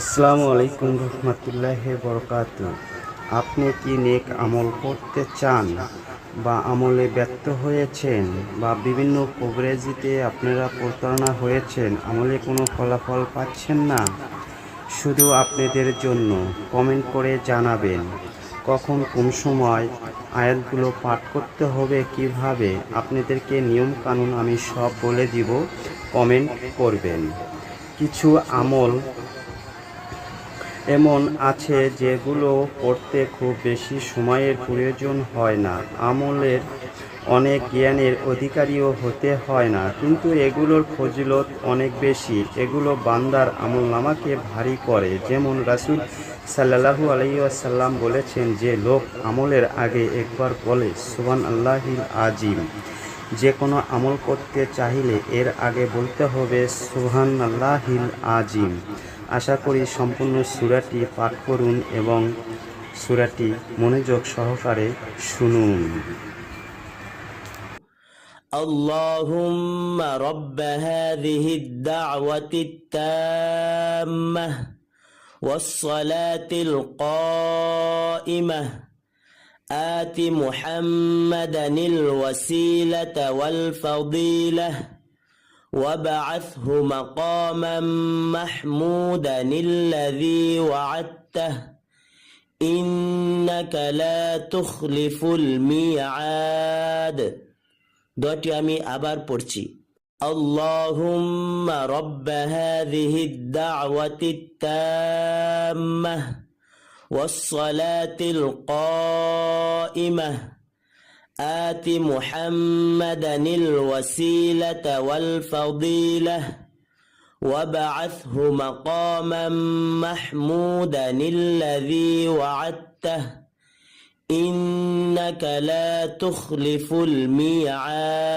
আসসালামু আলাইকুম রহমতুল্লাহ বরকাত আপনি কি নেক আমল করতে চান বা আমলে ব্যর্থ হয়েছেন বা বিভিন্ন কবরেজিতে আপনারা প্রতারণা হয়েছেন, আমলে কোনো ফলাফল পাচ্ছেন না? শুধু আপনাদের জন্য কমেন্ট করে জানাবেন। কখন কোন সময় আয়াতগুলো পাঠ করতে হবে, কীভাবে আপনাদেরকে নিয়ম কানুন আমি সব বলে দিব, কমেন্ট করবেন। কিছু আমল এমন আছে যেগুলো করতে খুব বেশি সময়ের প্রয়োজন হয় না। আমলের অনেক জ্ঞানের অধিকারীও হতে হয় না, কিন্তু এগুলোর ফজিলত অনেক বেশি। এগুলো বান্দার আমল নামাকে ভারী করে। যেমন রাসুল সাল্লাহু আলাইসাল্লাম বলেছেন যে, লোক আমলের আগে একবার বলে সুবান আল্লাহিল আজিম যে কোনো আমল করতে চাইলে এর আগে বলতে হবে সুহান আল্লাহিল আজিম আশা করি সম্পূর্ণ সুরাটি পাঠ করুন এবং সুরাটি মনোযোগ সহকারে শুনুন اللهم رب هذه الدعوة التامة والصلاة القائمة آت محمدا الوسيلة والفضيلة وابعثه مقاما محمودا الذي وعدته إنك لا تخلف الميعاد দোয়াটি আমি আবার পড়ছি اللهم رب هذه الدعوة التامة والصلاة القائمة آت محمدا الوسيلة والفضيلة وابعثه مقاما محمودا الذي وعدته. إنك لا تخلف الميعاد.